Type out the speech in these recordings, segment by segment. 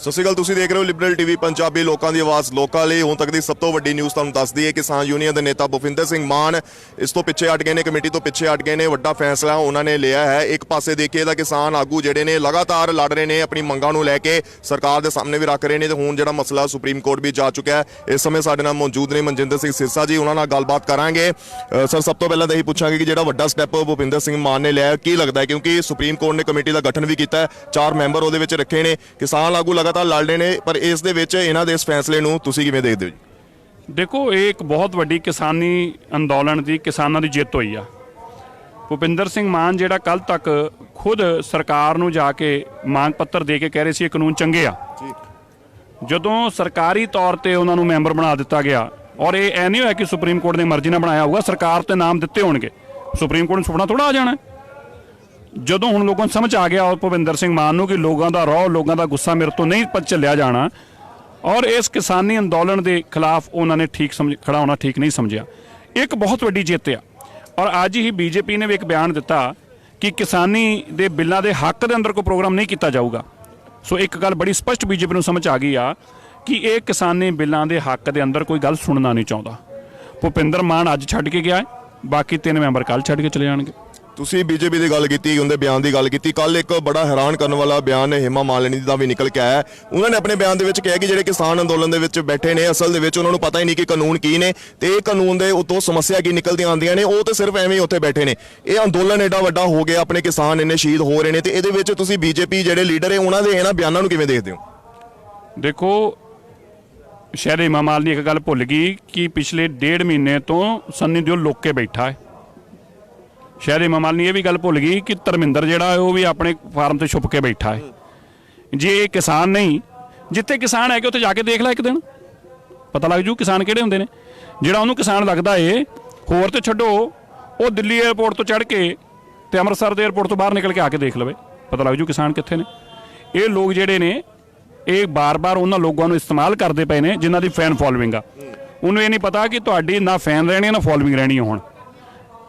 ਸਤਿ ਸ਼੍ਰੀ ਅਕਾਲ, ਤੁਸੀਂ ਦੇਖ ਰਹੇ ਹੋ ਲਿਬਰਲ ਟੀਵੀ ਪੰਜਾਬੀ ਲੋਕਾਂ ਦੀ ਆਵਾਜ਼। ਲੋਕਾਂ ਲਈ ਹੁਣ ਤੱਕ ਦੀ ਸਭ ਤੋਂ ਵੱਡੀ ਨਿਊਜ਼ ਤੁਹਾਨੂੰ ਦੱਸਦੀ ਹੈ ਕਿਸਾਨ ਯੂਨੀਅਨ ਦੇ ਨੇਤਾ ਭੁਪਿੰਦਰ ਸਿੰਘ ਮਾਨ ਇਸ ਤੋਂ ਪਿੱਛੇ ਹਟ ਗਏ ਨੇ, ਕਮੇਟੀ ਤੋਂ ਪਿੱਛੇ ਹਟ ਗਏ ਨੇ। ਵੱਡਾ ਫੈਸਲਾ ਉਹਨਾਂ ਨੇ ਲਿਆ ਹੈ। ਇੱਕ ਪਾਸੇ ਦੇਖੀਏ ਤਾਂ ਕਿਸਾਨ ਆਗੂ ਜਿਹੜੇ ਨੇ ਲਗਾਤਾਰ ਲੜ ਰਹੇ ਨੇ, ਆਪਣੀ ਮੰਗਾਂ ਨੂੰ ਲੈ ਕੇ ਸਰਕਾਰ ਦੇ ਸਾਹਮਣੇ ਵੀ ਰੱਖ ਰਹੇ ਨੇ ਤੇ ਹੁਣ ਜਿਹੜਾ ਮਸਲਾ ਸੁਪਰੀਮ ਕੋਰਟ ਵੀ ਜਾ ਚੁੱਕਿਆ ਹੈ, ਇਸ ਸਮੇਂ ਸਾਡੇ ਨਾਲ ਮੌਜੂਦ ਨੇ ਮਨਜਿੰਦਰ ਸਿੰਘ ਸਿਰਸਾ ਜੀ, ਉਹਨਾਂ ਨਾਲ ਗੱਲਬਾਤ ਕਰਾਂਗੇ। ਸਰ, ਸਭ ਤੋਂ ਪਹਿਲਾਂ ਤਾਂ ਇਹੀ ਪੁੱਛਾਂਗੇ ਕਿ ਜਿਹੜਾ ਵੱਡਾ ਸਟੈਪ ਭੁਪਿੰਦਰ ਸਿੰਘ ਮਾਨ ਨੇ ਲਿਆ ਕੀ ਲੱਗਦਾ ਹੈ? ਕਿਉਂਕਿ ਸੁਪਰੀਮ ਕੋਰਟ ਨੇ ਕਮੇਟੀ ਦਾ ਗਠਨ ਵੀ ਕੀਤਾ ਹੈ, ਚਾਰ ਮੈਂਬਰ ਉਹਦੇ ਵਿੱਚ ਰੱਖੇ ਨੇ। ਕਿਸਾਨ ਆਗੂ ਲਗਾਤਾਰ ਲੜ ਰਹੇ ਨੇ ਪਰ ਇਸ ਦੇ ਵਿੱਚ ਇਹਨਾਂ ਦੇ ਇਸ ਫੈਸਲੇ ਨੂੰ ਤੁਸੀਂ ਕਿਵੇਂ ਦੇਖਦੇ ਹੋ ਜੀ? ਦੇਖੋ ਇਹ ਇੱਕ ਬਹੁਤ ਵੱਡੀ ਕਿਸਾਨੀ ਅੰਦੋਲਨ ਦੀ ਕਿਸਾਨਾਂ ਦੀ ਜਿੱਤ ਹੋਈ ਆ। ਭੁਪਿੰਦਰ ਸਿੰਘ ਮਾਨ ਜਿਹੜਾ ਕੱਲ ਤੱਕ ਖੁਦ ਸਰਕਾਰ ਨੂੰ ਜਾ ਕੇ ਮੰਗ ਪੱਤਰ ਦੇ ਕੇ ਕਹਿ ਰਹੇ ਸੀ ਇਹ ਕਾਨੂੰਨ ਚੰਗੇ ਆ। ਜਦੋਂ ਸਰਕਾਰੀ ਤੌਰ ਤੇ ਉਹਨਾਂ ਨੂੰ ਮੈਂਬਰ ਬਣਾ ਦਿੱਤਾ ਗਿਆ ਔਰ ਇਹ ਐ ਨਹੀਂ ਹੋਇਆ ਕਿ ਸੁਪਰੀਮ ਕੋਰਟ ਨੇ ਮਰਜ਼ੀ ਨਾਲ ਬਣਾਇਆ ਹੋਊਗਾ ਸਰਕਾਰ ਤੇ ਨਾਮ ਦਿੱਤੇ ਹੋਣਗੇ। ਸੁਪਰੀਮ ਕੋਰਟ ਨੂੰ ਸੁਪਨਾ ਥੋੜਾ ਆ ਜਾਣਾ। ਜਦੋਂ ਹੁਣ ਲੋਕਾਂ ਨੂੰ ਸਮਝ ਆ ਗਿਆ ਔਰ ਭੁਪਿੰਦਰ ਸਿੰਘ ਮਾਨ ਨੂੰ ਕਿ ਲੋਕਾਂ ਦਾ ਰੋਹ, ਲੋਕਾਂ ਦਾ ਗੁੱਸਾ ਮੇਰੇ ਤੋਂ ਨਹੀਂ ਪਤ ਜਾਣਾ ਔਰ ਇਸ ਕਿਸਾਨੀ ਅੰਦੋਲਨ ਦੇ ਖਿਲਾਫ ਉਹਨਾਂ ਨੇ ਠੀਕ ਸਮਝ ਖੜਾ ਹੋਣਾ ਠੀਕ ਨਹੀਂ ਸਮਝਿਆ। ਇੱਕ ਬਹੁਤ ਵੱਡੀ ਜਿੱਤ ਆ। ਔਰ ਅੱਜ ਹੀ ਬੀਜੇਪੀ ਨੇ ਵੀ ਇੱਕ ਬਿਆਨ ਦਿੱਤਾ ਕਿ ਕਿਸਾਨੀ ਦੇ ਬਿੱਲਾਂ ਦੇ ਹੱਕ ਦੇ ਅੰਦਰ ਕੋਈ ਪ੍ਰੋਗਰਾਮ ਨਹੀਂ ਕੀਤਾ ਜਾਊਗਾ। ਸੋ ਇੱਕ ਗੱਲ ਬੜੀ ਸਪਸ਼ਟ ਬੀਜੇਪੀ ਨੂੰ ਸਮਝ ਆ ਗਈ ਆ ਕਿ ਇਹ ਕਿਸਾਨੀ ਬਿੱਲਾਂ ਦੇ ਹੱਕ ਦੇ ਅੰਦਰ ਕੋਈ ਗੱਲ ਸੁਣਨਾ ਨਹੀਂ ਚਾਹੁੰਦਾ। ਭੁਪਿੰਦਰ ਮਾਨ ਅੱਜ ਛੱਡ ਕੇ ਗਿਆ ਹੈ। ਬਾਕੀ ਤਿੰਨ ਮੈਂਬਰ ਕੱਲ ਛੱਡ ਕੇ ਚਲੇ ਜਾਣਗੇ। ਤੁਸੀਂ ਬੀਜੇਪੀ ਦੀ ਗੱਲ ਕੀਤੀ, ਉਹਦੇ ਬਿਆਨ ਦੀ ਗੱਲ ਕੀਤੀ ਕੱਲ ਇੱਕ ਬੜਾ ਹੈਰਾਨ ਕਰਨ ਵਾਲਾ ਬਿਆਨ ਹੇਮਾ ਮਾਲਿਨੀ ਦਾ ਵੀ ਨਿਕਲ ਕੇ ਆਇਆ। ਉਹਨਾਂ ਨੇ ਆਪਣੇ ਬਿਆਨ ਦੇ ਵਿੱਚ ਕਿਹਾ ਕਿ ਜਿਹੜੇ ਕਿਸਾਨ ਅੰਦੋਲਨ ਦੇ ਵਿੱਚ ਬੈਠੇ ਨੇ, ਅਸਲ ਦੇ ਵਿੱਚ ਉਹਨਾਂ ਨੂੰ ਪਤਾ ਹੀ ਨਹੀਂ ਕਿ ਕਾਨੂੰਨ ਕੀ ਨੇ ਤੇ ਇਹ ਕਾਨੂੰਨ ਦੇ ਉਤੋਂ ਸਮੱਸਿਆ ਕੀ ਨਿਕਲਦੀਆਂ ਆਉਂਦੀਆਂ ਨੇ, ਉਹ ਤੇ ਸਿਰਫ ਐਵੇਂ ਹੀ ਉੱਥੇ ਬੈਠੇ ਨੇ। ਇਹ ਅੰਦੋਲਨ ਐਡਾ ਵੱਡਾ ਹੋ ਗਿਆ, ਆਪਣੇ ਕਿਸਾਨ ਇੰਨੇ ਸ਼ਹੀਦ ਹੋ ਰਹੇ ਨੇ ਤੇ ਇਹਦੇ ਵਿੱਚ ਤੁਸੀਂ ਬੀਜੇਪੀ ਜਿਹੜੇ ਲੀਡਰ ਹੈ ਉਹਨਾਂ ਦੇ ਇਹਨਾਂ ਬਿਆਨਾਂ ਨੂੰ ਕਿਵੇਂ ਦੇਖਦੇ ਹੋ? ਦੇਖੋ, ਸ਼ਾਇਦ ਇਮਾਮ ਮਾਲਨੀ ਇੱਕ ਗੱਲ ਭੁੱਲ ਗਈ ਕਿ ਪਿਛਲੇ ਡੇਢ ਮਹੀਨੇ ਤੋਂ ਸੰਨੀ ਦਿਓ ਲੁੱਕ ਕੇ ਬੈਠਾ ਹੈ। ਸ਼ਾਇਦ ਇਮਾਮ ਮਾਲ ਨੇ ਇਹ ਵੀ ਗੱਲ ਭੁੱਲ ਗਈ ਕਿ ਧਰਮਿੰਦਰ ਜਿਹੜਾ ਉਹ ਵੀ ਆਪਣੇ ਫਾਰਮ ਤੇ ਛੁਪ ਕੇ ਬੈਠਾ ਹੈ। ਜੇ ਇਹ ਕਿਸਾਨ ਨਹੀਂ ਜਿੱਥੇ ਕਿਸਾਨ ਹੈਗੇ ਉੱਥੇ ਜਾ ਕੇ ਦੇਖ ਲੈ ਇੱਕ ਦਿਨ। ਪਤਾ ਲੱਗ ਜੂ ਕਿਸਾਨ ਕਿਹੜੇ ਹੁੰਦੇ ਨੇ। ਜਿਹੜਾ ਉਹਨੂੰ ਕਿਸਾਨ ਲੱਗਦਾ ਏ ਹੋਰ ਤੇ ਛੱਡੋ ਉਹ ਦਿੱਲੀ 에ਅਰਪੋਰਟ ਤੋਂ ਚੜ੍ਹ ਕੇ ਤੇ ਅੰਮ੍ਰਿਤਸਰ ਦੇ 에ਅਰਪੋਰਟ ਤੋਂ ਬਾਹਰ ਨਿਕਲ ਕੇ ਆ ਕੇ ਦੇਖ ਲਵੇ। ਪਤਾ ਲੱਗ ਜੂ ਕਿਸਾਨ ਕਿੱਥੇ ਨੇ। ਇਹ ਲੋਕ ਜਿਹੜੇ ਨੇ ਇਹ ਬਾਰ-ਬਾਰ ਉਹਨਾਂ ਲੋਕਾਂ ਨੂੰ ਇਸਤੇਮਾਲ ਕਰਦੇ ਪਏ ਨੇ ਜਿਨ੍ਹਾਂ ਦੀ ਫੈਨ ਫੋਲੋਇੰਗ ਆ। ਉਹਨੂੰ ਇਹ ਨਹੀਂ ਪਤਾ ਕਿ ਤੁਹਾਡੀ ਨਾ ਫੈਨ ਰਹਿਣੀ ਆ, ਨਾ ਫੋਲੋਇੰਗ ਰਹਿਣੀ ਆ ਹੁਣ।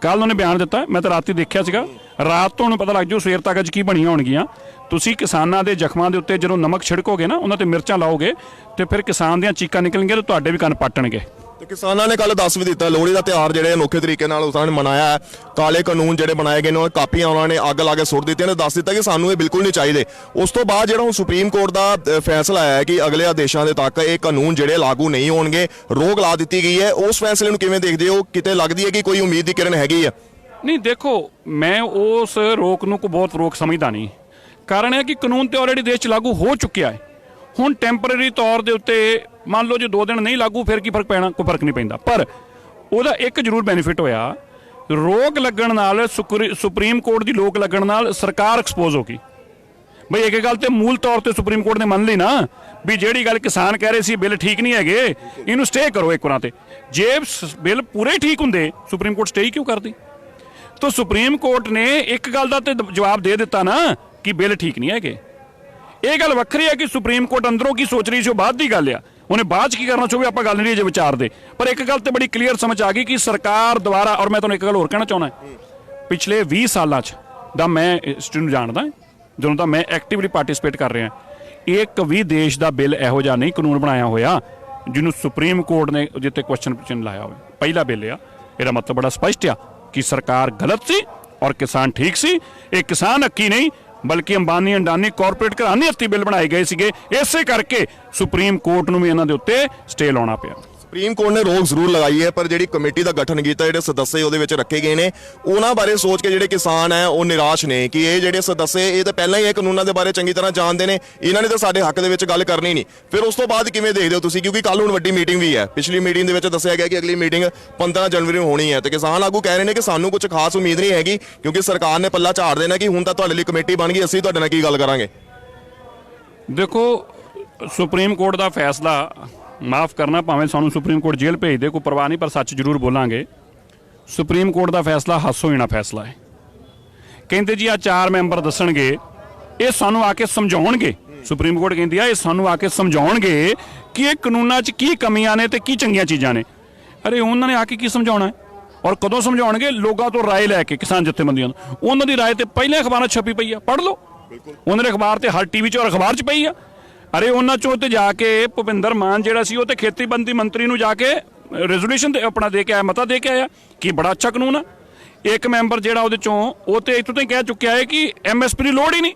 ਕੱਲ ਉਹਨੇ ਬਿਆਨ ਦਿੱਤਾ, ਮੈਂ ਤਾਂ ਰਾਤੀ ਦੇਖਿਆ ਸੀਗਾ। ਰਾਤ ਤੋਂ ਉਹਨੂੰ ਪਤਾ ਲੱਗ ਜੂ ਸਵੇਰ ਤੱਕ ਅੱਜ ਕੀ ਬਣੀਆਂ ਹੋਣਗੀਆਂ। ਤੁਸੀਂ ਕਿਸਾਨਾਂ ਦੇ ਜ਼ਖਮਾਂ ਦੇ ਉੱਤੇ ਜਦੋਂ ਨਮਕ ਛਿੜਕੋਗੇ ਨਾ, ਉਹਨਾਂ ਤੇ ਮਿਰਚਾਂ ਲਾਓਗੇ ਤੇ ਫਿਰ ਕਿਸਾਨ ਦੀਆਂ ਚੀਕਾਂ ਨਿਕਲਣਗੀਆਂ ਤੇ ਤੁਹਾਡੇ ਵੀ ਕੰਨ ਪਾਟਣਗੇ। ਤੇ ਕਿਸਾਨਾਂ ਨੇ ਕੱਲ ਦੱਸ ਵੀ ਦਿੱਤਾ ਲੋਹੜੀ ਦਾ ਤਿਉਹਾਰ ਜਿਹੜੇ ਅਨੋਖੇ ਤਰੀਕੇ ਨਾਲ ਉਹਨਾਂ ਨੇ ਮਨਾਇਆ ਹੈ ਕਾਲੇ ਕਾਨੂੰਨ ਜਿਹੜੇ ਬਣਾਏ ਗਏ ਨੇ ਉਹ ਕਾਪੀਆਂ ਉਹਨਾਂ ਨੇ ਅੱਗ ਲਾ ਕੇ ਸੁੱਟ ਦਿੱਤੀਆਂ ਨੇ ਦੱਸ ਦਿੱਤਾ ਕਿ ਸਾਨੂੰ ਇਹ ਬਿਲਕੁਲ ਨਹੀਂ ਚਾਹੀਦੇ। ਉਸ ਤੋਂ ਬਾਅਦ ਜਿਹੜਾ ਹੁਣ ਸੁਪਰੀਮ ਕੋਰਟ ਦਾ ਅ, ਫੈਸਲਾ ਆਇਆ ਹੈ ਕਿ ਅਗਲੇ ਆਦੇਸ਼ਾਂ ਦੇ ਤੱਕ ਇਹ ਕਾਨੂੰਨ ਜਿਹੜੇ ਲਾਗੂ ਨਹੀਂ ਹੋਣਗੇ ਰੋਕ ਲਾ ਦਿੱਤੀ ਗਈ ਹੈ। ਉਸ ਫੈਸਲੇ ਨੂੰ ਕਿਵੇਂ ਦੇਖਦੇ ਹੋ? ਕਿਤੇ ਲੱਗਦੀ ਹੈ ਕਿ ਕੋਈ ਉਮੀਦ ਦੀ ਕਿਰਨ ਹੈਗੀ ਆ ਨਹੀਂ ਦੇਖੋ ਮੈਂ ਉਸ ਰੋਕ ਨੂੰ ਕੋ ਬਹੁਤ ਰੋਕ ਸਮਝਦਾ ਨਹੀਂ। ਕਾਰਨ ਹੈ ਕਿ ਕਾਨੂੰਨ ਤੇ ਆਲਰੇਡੀ ਦੇਸ਼ 'ਚ ਲਾਗੂ ਹੋ ਚੁੱਕਿਆ ਹੈ। ਹੁਣ ਟੈਂਪਰੇਰੀ ਤੌਰ ਦੇ ਉੱਤੇ ਮੰਨ ਲਓ ਜੇ 2 ਦਿਨ ਨਹੀਂ ਲਾਗੂ, ਫਿਰ ਕੀ ਫ਼ਰਕ ਪੈਣਾ? ਕੋਈ ਫ਼ਰਕ ਨਹੀਂ ਪੈਂਦਾ। ਪਰ ਉਹਦਾ ਇੱਕ ਜ਼ਰੂਰ ਬੈਨੀਫਿਟ ਹੋਇਆ, ਰੋਕ ਲੱਗਣ ਨਾਲ ਸੁਕਰੀ- ਸੁਪਰੀਮ ਕੋਰਟ ਦੀ ਲੋਕ ਲੱਗਣ ਨਾਲ ਸਰਕਾਰ ਐਕਸਪੋਜ਼ ਹੋ ਗਈ। ਬਈ ਇੱਕ ਗੱਲ ਤੇ ਮੂਲ ਤੌਰ ਤੇ ਸੁਪਰੀਮ ਕੋਰਟ ਨੇ ਮੰਨ ਲਈ ਨਾ, ਵੀ ਜਿਹੜੀ ਗੱਲ ਕਿਸਾਨ ਕਹਿ ਰਹੇ ਸੀ, ਬਿੱਲ ਠੀਕ ਨਹੀਂ ਹੈਗੇ, ਇਹਨੂੰ ਸਟੇ ਕਰੋ ਇੱਕ ਵਾਰਾਂ ਤੇ। ਜੇ ਸ- ਬਿੱਲ ਪੂਰੇ ਠੀਕ ਹੁੰਦੇ, ਸੁਪਰੀਮ ਕੋਰਟ ਸਟੇ ਕਿਉਂ ਕਰਦੀ? ਤਾਂ ਸੁਪਰੀਮ ਕੋਰਟ ਨੇ ਇੱਕ ਗੱਲ ਦਾ ਤੇ ਜਵਾਬ ਦੇ ਦਿੱਤਾ ਨਾ, ਕਿ ਬਿੱਲ ਠੀਕ ਨਹੀਂ ਹੈਗੇ। ਇਹ ਗੱਲ ਵੱਖਰੀ ਹੈ ਕਿ ਸੁਪਰੀਮ ਕੋਰਟ ਅੰਦਰੋਂ ਕੀ ਸੋਚ ਰਹੀ ਸੀ, ਉਹ ਬਾਅਦ ਦੀ ਗੱਲ ਆ। ਉਹਨੇ ਬਾਅਦ ਚ ਕੀ ਕਰਨਾ ਚਾਹੋਗੇ ਆਪਾਂ ਗੱਲ ਨਹੀਂ ਜੇ ਵਿਚਾਰਦੇ ਪਰ ਇੱਕ ਗੱਲ ਤੇ ਬੜੀ ਕਲੀਅਰ ਸਮਝ ਆ ਗਈ ਕਿ ਸਰਕਾਰ ਦੁਆਰਾ, ਔਰ ਮੈਂ ਤੁਹਾਨੂੰ ਇੱਕ ਗੱਲ ਹੋਰ ਕਹਿਣਾ ਚਾਹੁੰਦਾ ਪਿਛਲੇ 20 ਸਾਲਾਂ ਚ ਦਾ ਮੈਂ, ਇਸ ਨੂੰ ਜਾਣਦਾ ਜਦੋਂ ਦਾ ਮੈਂ ਐਕਟਿਵਲੀ ਪਾਰਟਿਸਿਪੇਟ ਕਰ ਰਿਹਾ ਇੱਕ ਵੀ ਦੇਸ਼ ਦਾ ਬਿੱਲ ਇਹੋ ਜਿਹਾ ਨਹੀਂ ਕਾਨੂੰਨ ਬਣਾਇਆ ਹੋਇਆ, ਜਿਹਨੂੰ ਸੁਪਰੀਮ ਕੋਰਟ ਨੇ ਜਿੱਤੇ ਕੁਐਸਚਨ ਚਿੰਨ੍ਹ ਲਾਇਆ ਹੋਵੇ। ਪਹਿਲਾ ਬਿੱਲ ਆ, ਇਹਦਾ ਮਤਲਬ ਬੜਾ ਸਪਸ਼ਟ ਆ ਕਿ ਸਰਕਾਰ ਗਲਤ ਸੀ ਔਰ ਕਿਸਾਨ ਠੀਕ ਸੀ। ਇਹ ਕਿਸਾਨ ਹੱਕੀ ਨਹੀਂ ਬਲਕਿ ਅੰਬਾਨੀ ਅੰਡਾਨੀ ਕਾਰਪੋਰੇਟ ਘਰਾਣੇ ਹੱਥੀ ਬਿੱਲ ਬਣਾਏ ਗਏ ਸੀਗੇ। ਇਸੇ ਕਰਕੇ ਸੁਪਰੀਮ ਕੋਰਟ ਨੂੰ ਵੀ ਇਹਨਾਂ ਦੇ ਉੱਤੇ ਸਟੇ ਲਾਉਣਾ ਪਿਆ। ਸੁਪਰੀਮ ਕੋਰਟ ਨੇ ਰੋਕ ਜ਼ਰੂਰ ਲਗਾਈ ਹੈ, ਪਰ ਜਿਹੜੀ ਕਮੇਟੀ ਦਾ ਗਠਨ ਕੀਤਾ, ਜਿਹੜੇ ਸਦੱਸੇ ਉਹਦੇ ਵਿੱਚ ਰੱਖੇ ਗਏ ਨੇ, ਉਹਨਾਂ ਬਾਰੇ ਸੋਚ ਕੇ ਜਿਹੜੇ ਕਿਸਾਨ ਹੈ, ਉਹ ਨਿਰਾਸ਼ ਨੇ ਕਿ ਇਹ ਜਿਹੜੇ ਸਦੱਸੇ, ਇਹ ਤਾਂ ਪਹਿਲਾਂ ਹੀ ਇਹ ਕਾਨੂੰਨਾਂ ਦੇ ਬਾਰੇ ਚੰਗੀ ਤਰ੍ਹਾਂ ਜਾਣਦੇ ਨੇ, ਇਹਨਾਂ ਨੇ ਤਾਂ ਸਾਡੇ ਹੱਕ ਦੇ ਵਿੱਚ ਗੱਲ ਕਰਨੀ ਨਹੀਂ। ਫਿਰ ਉਸ ਤੋਂ ਬਾਅਦ ਕਿਵੇਂ ਦੇਖਦੇ ਹੋ ਤੁਸੀਂ? ਕਿਉਂਕਿ ਕੱਲ ਹੁਣ ਵੱਡੀ ਮੀਟਿੰਗ ਵੀ ਹੈ। ਪਿਛਲੀ ਮੀਟਿੰਗ ਦੇ ਵਿੱਚ ਦੱਸਿਆ ਗਿਆ ਕਿ ਅਗਲੀ ਮੀਟਿੰਗ 15 ਜਨਵਰੀ ਨੂੰ ਹੋਣੀ ਹੈ। ਤੇ ਕਿਸਾਨ ਆਗੂ ਕਹਿ ਰਹੇ ਨੇ ਕਿ ਸਾਨੂੰ ਕੁਝ ਖਾਸ ਉਮੀਦ ਨਹੀਂ ਹੈਗੀ, ਕਿਉਂਕਿ ਸਰਕਾਰ ਨੇ ਪੱਲਾ ਝਾੜ ਦੇਣਾ ਕਿ ਹੁਣ ਤਾਂ ਤੁਹਾਡੇ ਲਈ ਕਮੇਟੀ ਬਣ ਗਈ, ਅਸੀਂ ਤੁਹਾਡੇ ਨਾਲ ਕੀ ਗੱਲ ਕਰਾਂਗੇ? ਦੇਖੋ, ਸੁਪਰੀਮ ਕੋਰਟ ਦਾ ਫੈਸਲਾ ਮਾਫ ਕਰਨਾ ਭਾਵੇਂ ਸਾਨੂੰ ਸੁਪਰੀਮ ਕੋਰਟ ਜੇਲ੍ਹ ਭੇਜ ਦੇ ਕੋਈ ਪਰਵਾਹ ਨਹੀਂ ਪਰ ਸੱਚ ਜ਼ਰੂਰ ਬੋਲਾਂਗੇ। ਸੁਪਰੀਮ ਕੋਰਟ ਦਾ ਫੈਸਲਾ ਹਾਸੋਹੀਣਾ ਫੈਸਲਾ ਹੈ। ਕਹਿੰਦੇ ਜੀ ਆ ਚਾਰ ਮੈਂਬਰ ਦੱਸਣਗੇ ਇਹ ਸਾਨੂੰ ਆ ਕੇ ਸਮਝਾਉਣਗੇ। ਸੁਪਰੀਮ ਕੋਰਟ ਕਹਿੰਦੀ ਆ ਇਹ ਸਾਨੂੰ ਆ ਕੇ ਸਮਝਾਉਣਗੇ ਕਿ ਇਹ ਕਾਨੂੰਨਾਂ 'ਚ ਕੀ ਕਮੀਆਂ ਨੇ ਤੇ ਕੀ ਚੰਗੀਆਂ ਚੀਜ਼ਾਂ ਨੇ। ਅਰੇ ਉਹਨਾਂ ਨੇ ਆ ਕੇ ਕੀ ਸਮਝਾਉਣਾ ਔਰ ਕਦੋਂ ਸਮਝਾਉਣਗੇ? ਲੋਕਾਂ ਤੋਂ ਰਾਏ ਲੈ ਕੇ ਕਿਸਾਨ ਜਥੇਬੰਦੀਆਂ ਤੋਂ। ਉਹਨਾਂ ਦੀ ਰਾਏ ਤੇ ਪਹਿਲੇ ਅਖਬਾਰਾਂ ਛਪੀ ਪਈ ਆ ਪੜ੍ਹ ਲਓ। ਉਹਨਾਂ ਦੇ ਅਖਬਾਰ ਤੇ ਹਰ ਟੀਵੀ 'ਚ ਔਰ ਅਖਬਾਰ 'ਚ ਪਈ ਆ। ਅਰੇ ਉਹਨਾਂ ਚੋਂ ਤੇ ਜਾ ਕੇ ਭੁਪਿੰਦਰ ਮਾਨ ਜਿਹੜਾ ਸੀ ਉਹ ਤੇ ਖੇਤੀਬੰਦੀ ਮੰਤਰੀ ਨੂੰ ਜਾ ਕੇ ਰੈਜ਼ੋਲੂਸ਼ਨ ਦੇ ਆਪਣਾ ਦੇ ਕੇ ਆਇਆ, ਮਤਾ ਦੇ ਕੇ ਆਇਆ ਕਿ ਬੜਾ ਅੱਛਾ ਕਾਨੂੰਨ ਆ। ਇੱਕ ਮੈਂਬਰ ਜਿਹੜਾ ਉਹਦੇ ਚੋਂ, ਉਹ ਤੇ ਇੱਥੋਂ ਤਾਂ ਕਹਿ ਚੁੱਕਿਆ ਹੈ ਕਿ ਐਮਐਸਪੀ ਦੀ ਲੋੜ ਹੀ ਨਹੀਂ।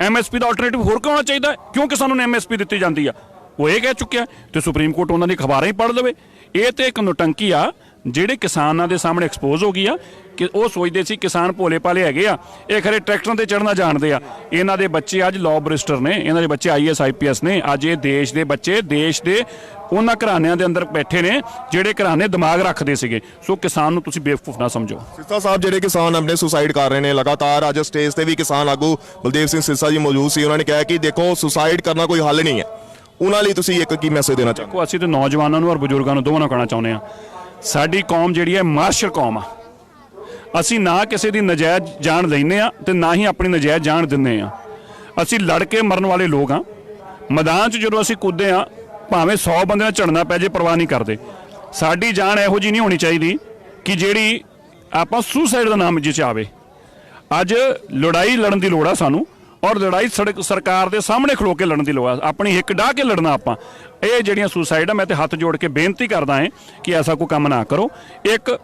ਐਮਐਸਪੀ ਦਾ ਆਲਟਰਨੇਟਿਵ ਹੋਰ ਕਿਉਂ ਚਾਹੀਦਾ ਹੈ? ਕਿਉਂ ਕਿਸਾਨਾਂ ਨੂੰ ਐਮਐਸਪੀ ਦਿੱਤੀ ਜਾਂਦੀ ਆ। ਉਹ ਇਹ ਕਹਿ ਚੁੱਕਿਆ ਤੇ ਸੁਪਰੀਮ ਕੋਰਟ ਉਹਨਾਂ ਦੀ ਖਬਰਾਂ ਹੀ ਪੜ੍ਹ ਲਵੇ। ਇਹ ਤੇ ਇੱਕ ਨੋਟੰਕੀ ਆ ਜਿਹੜੇ ਕਿਸਾਨਾਂ ਦੇ ਸਾਹਮਣੇ ਐਕਸਪੋਜ਼ ਹੋ ਗਈ ਆ ਕਿ ਉਹ ਸੋਚਦੇ ਸੀ ਕਿਸਾਨ ਭੋਲੇ ਭਾਲੇ ਹੈਗੇ ਆ ਇਹ ਖਰੇ ਟਰੈਕਟਰਾਂ ਤੇ ਚੜਨਾ ਜਾਣਦੇ ਆ। ਇਹਨਾਂ ਦੇ ਬੱਚੇ ਅੱਜ ਲਾਅ ਬਰਿਸਟਰ ਨੇ ਇਹਨਾਂ ਦੇ ਬੱਚੇ ਆਈਐਸ ਆਈਪੀਐਸ ਨੇ ਅੱਜ ਇਹ ਦੇਸ਼ ਦੇ ਬੱਚੇ ਦੇਸ਼ ਦੇ ਉਹਨਾਂ ਘਰਾਣਿਆਂ ਦੇ ਅੰਦਰ ਬੈਠੇ ਨੇ ਜਿਹੜੇ ਘਰਾਣੇ ਦਿਮਾਗ ਰੱਖਦੇ ਸੀਗੇ। ਸੋ ਕਿਸਾਨ ਨੂੰ ਤੁਸੀਂ ਬੇਵਕੂਫ ਨਾ ਸਮਝੋ। ਸਿੱਸਾ ਸਾਹਿਬ ਜਿਹੜੇ ਕਿਸਾਨ ਆਪਣੇ ਸੁਸਾਈਡ ਕਰ ਰਹੇ ਨੇ ਲਗਾਤਾਰ ਅੱਜ ਸਟੇਜ ਤੇ ਵੀ ਕਿਸਾਨ ਆਗੂ ਬਲਦੇਵ ਸਿੰਘ ਸਿੱਸਾ ਜੀ ਮੌਜੂਦ ਸੀ ਉਹਨਾਂ ਨੇ ਕਿਹਾ ਕਿ ਦੇਖੋ ਸੁਸਾਈਡ ਕਰਨਾ ਕੋਈ ਹੱਲ ਨਹੀਂ ਹੈ। ਉਹਨਾਂ ਲਈ ਤੁਸੀਂ ਇੱਕ ਕੀ ਮੈਸੇਜ ਦੇਣਾ ਚਾਹੁੰਦੇ ਕੋ ਅਸੀਂ ਤੇ ਨੌਜਵਾਨਾਂ ਨੂੰ ਔਰ ਬਜ਼ੁਰਗਾਂ ਨੂੰ ਦੋਵਾਂ ਨੂੰ ਕਹਿਣਾ ਚਾਹੁੰਦੇ ਆ ਸਾਡੀ ਕੌਮ ਜਿਹੜੀ ਹੈ ਮਾਰਸ਼ਲ ਕੌਮ ਆ। ਅਸੀਂ ਨਾ ਕਿਸੇ ਦੀ ਨਜਾਇਜ਼ ਜਾਨ ਲੈਨੇ ਆ ਤੇ ਨਾ ਹੀ ਆਪਣੀ ਨਜਾਇਜ਼ ਜਾਨ ਦਿੰਨੇ ਆ ਅਸੀਂ ਲੜ ਕੇ ਮਰਨ ਵਾਲੇ ਲੋਕ ਆ ਮੈਦਾਨ 'ਚ ਜਦੋਂ ਅਸੀਂ ਕੁੱਦਦੇ ਆ ਭਾਵੇਂ 100 ਬੰਦੇ ਨਾਲ ਝੜਨਾ ਪੈ ਜੇ, ਪਰਵਾਹ ਨਹੀਂ ਕਰਦੇ। ਸਾਡੀ ਜਾਨ ਇਹੋ ਜੀ ਨਹੀਂ ਹੋਣੀ ਚਾਹੀਦੀ ਕਿ ਜਿਹੜੀ ਆਪਾਂ ਸੁਸਾਈਡ ਦਾ ਨਾਮ ਜਿਹ ਆਵੇ। ਅੱਜ ਲੜਾਈ ਲੜਨ ਦੀ ਲੋੜ ਆ ਸਾਨੂੰ। ਔਰ ਲੜਾਈ ਸੜਕ ਸਰਕਾਰ ਦੇ ਸਾਹਮਣੇ ਖਲੋ ਕੇ ਲੜਨ ਦੀ ਲੋੜ ਆ। ਆਪਣੀ ਹਿੱਕ ਡਾਹ ਕੇ ਲੜਨਾ ਆਪਾਂ। ਇਹ ਜਿਹੜੀਆਂ ਸੁਸਾਈਡ ਆ, ਮੈਂ ਤੇ ਹੱਥ ਜੋੜ ਕੇ ਬੇਨਤੀ ਕਰਦਾ ਹਾਂ ਕਿ ਐਸਾ ਕੋਈ ਕੰਮ ਨਾ ਕਰੋ। ਇੱਕ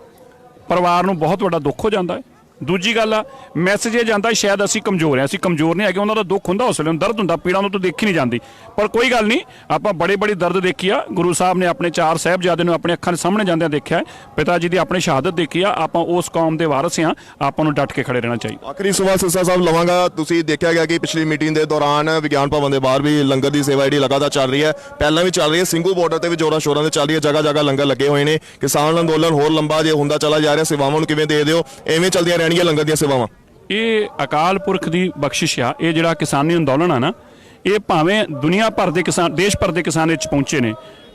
ਪਰਿਵਾਰ ਨੂੰ ਬਹੁਤ ਵੱਡਾ ਦੁੱਖ ਹੋ ਜਾਂਦਾ ਹੈ। ਦੂਜੀ ਗੱਲ ਆ ਮੈਸੇਜ ਇਹ ਜਾਂਦਾ ਸ਼ਾਇਦ ਅਸੀਂ ਕਮਜ਼ੋਰ ਹਾਂ, ਅਸੀਂ ਕਮਜ਼ੋਰ ਨਹੀਂ ਹੈਗੇ, ਉਹਨਾਂ ਦਾ ਦੁੱਖ ਹੁੰਦਾ ਹੌਸਲੇ ਨੂੰ ਦਰਦ ਹੁੰਦਾ, ਪੀੜਾਂ ਨੂੰ ਤਾਂ ਦੇਖੀ ਨਹੀਂ ਜਾਂਦੀ। ਪਰ ਕੋਈ ਗੱਲ ਨਹੀਂ, ਆਪਾਂ ਬੜੇ ਬੜੀ ਦਰਦ ਦੇਖੀ ਆ, ਗੁਰੂ ਸਾਹਿਬ ਨੇ ਆਪਣੇ ਚਾਰ ਸਾਹਿਬਜ਼ਾਦੇ ਨੂੰ ਆਪਣੇ ਅੱਖਾਂ ਦੇ ਸਾਹਮਣੇ ਜਾਂਦਿਆਂ ਦੇਖਿਆ, ਪਿਤਾ ਜੀ ਦੀ ਆਪਣੀ ਸ਼ਹਾਦਤ ਦੇਖੀ ਆ, ਆਪਾਂ ਉਸ ਕੌਮ ਦੇ ਵਾਰਸ ਆ ਆਪਾਂ ਨੂੰ ਡਟ ਕੇ ਖੜੇ ਰਹਿਣਾ ਚਾਹੀਦਾ। ਆਖਰੀ ਸਵਾਲ ਸਿਰਸਾ ਸਾਹਿਬ ਲਵਾਂਗਾ, ਤੁਸੀਂ ਦੇਖਿਆ ਗਿਆ ਕਿ ਪਿਛਲੀ ਮੀਟਿੰਗ ਦੇ ਦੌਰਾਨ ਵਿਗਿਆਨ ਭਵਨ ਦੇ ਬਾਹਰ ਵੀ ਲੰਗਰ ਦੀ ਸੇਵਾ ਜਿਹੜੀ ਲਗਾਤਾਰ ਚੱਲ ਰਹੀ ਹੈ, ਪਹਿਲਾਂ ਵੀ ਚੱਲ ਰਹੀ ਹੈ, ਸਿੰਘੂ ਬਾਰਡਰ ਤੇ ਵੀ ਜੋਰਾਂ ਸ਼ੋਰਾਂ ਤੇ ਚੱਲ ਰਹੀ ਹੈ ਜਗ੍ਹਾ ਜਗ੍ਹਾ ਲੰਗਰ ਲੱਗੇ ਹੋਏ ਨੇ, ਕਿਸਾਨ ਅੰਦੋਲਨ ਹੋਰ ਲੰਬਾ ਜੇ ਹੁੰਦਾ ਚਲਾ ਜਾ ਰਿਹਾ, ਸੇਵਾਵਾਂ ਨੂੰ ਕਿਵੇਂ ਦੇ ਦਿਓ ਐਵੇਂ ਚੱਲਦੀਆਂ ਰਹਿਣਗੀਆਂ ਲੰਗਰ ਦੀਆਂ ਸੇਵਾਵਾਂ? ਇਹ ਅਕਾਲ ਪੁਰਖ ਦੀ ਬਖਸ਼ਿਸ਼ ਆ। ਇਹ ਜਿਹੜਾ ਕਿਸਾਨੀ ਅੰਦੋਲਨ ਆ ਨਾ ਇਹ ਭਾਵੇਂ ਦੁਨੀਆ ਭਰ ਦੇ ਕਿਸਾਨ ਦੇਸ਼ ਭਰ ਦੇ ਕਿਸਾਨ ਇਹ 'ਚ ਪਹੁੰਚੇ ਨੇ।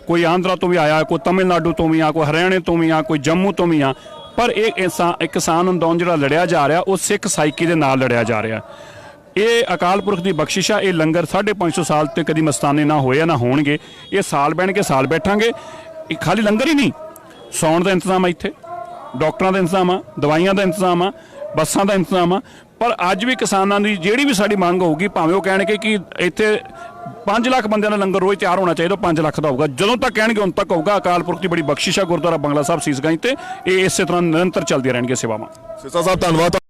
ਕੋਈ ਆਂਧਰਾ ਤੋਂ ਵੀ ਆਇਆ ਕੋਈ ਤਮਿਲਨਾਡੂ ਤੋਂ ਵੀ ਆ ਕੋਈ ਹਰਿਆਣੇ ਤੋਂ ਵੀ ਆ ਕੋਈ ਜੰਮੂ ਤੋਂ ਵੀ ਆ ਪਰ ਇਹ ਕਿਸਾਨ ਅੰਦੋਲਨ ਜਿਹੜਾ ਲੜਿਆ ਜਾ ਰਿਹਾ ਉਹ ਸਿੱਖ ਸਾਈਕੀ ਦੇ ਨਾਲ ਲੜਿਆ ਜਾ ਰਿਹਾ। ਇਹ ਅਕਾਲ ਪੁਰਖ ਦੀ ਬਖਸ਼ਿਸ਼ ਆ ਇਹ ਲੰਗਰ 550 ਸਾਲ ਤੇ ਕਦੀ ਮਸਤਾਨੇ ਨਾ ਹੋਏ ਆ, ਨਾ ਹੋਣਗੇ। ਇਹ ਸਾਲ ਬਹਿਣ ਕੇ ਸਾਲ ਬੈਠਾਂਗੇ। ਇਹ ਖਾਲੀ ਲੰਗਰ ਹੀ ਨਹੀਂ। ਸੌਣ ਦਾ ਇੰਤਜ਼ਾਮ ਆ ਇੱਥੇ। ਡਾਕਟਰਾਂ ਦਾ ਇੰਤਜ਼ਾਮ ਆ, ਦਵਾਈਆਂ ਦਾ ਇੰਤਜ਼ਾਮ ਆ, ਬੱਸਾਂ ਦਾ ਇੰਤਜ਼ਾਮ ਆ, ਪਰ ਅੱਜ ਵੀ ਕਿਸਾਨਾਂ ਦੀ ਜਿਹੜੀ ਵੀ ਸਾਡੀ ਮੰਗ ਹੋਊਗੀ, ਭਾਵੇਂ ਉਹ ਕਹਿਣਗੇ ਕਿ ਇੱਥੇ 5 ਲੱਖ ਬੰਦਿਆਂ ਦਾ ਲੰਗਰ ਰੋਜ਼ ਤਿਆਰ ਹੋਣਾ ਚਾਹੀਦਾ 5 ਲੱਖ ਦਾ ਹੋਊਗਾ। ਜਦੋਂ ਤੱਕ ਕਹਿਣਗੇ ਉਦੋਂ ਤੱਕ ਹੋਊਗਾ, ਅਕਾਲ ਪੁਰਖ ਦੀ ਬੜੀ ਬਖਸ਼ਿਸ਼ ਆ ਗੁਰਦੁਆਰਾ ਬੰਗਲਾ ਸਾਹਿਬ ਸੀਸਗੰਜ ਤੇ, ਇਹ ਇਸੇ ਤਰ੍ਹਾਂ ਨਿਰੰਤਰ ਚੱਲਦੀਆਂ ਰਹਿਣਗੀਆਂ ਸੇਵਾਵਾਂ। ਸਿੱਸਾ ਸਾਹਿਬ, ਧੰਨਵਾਦ।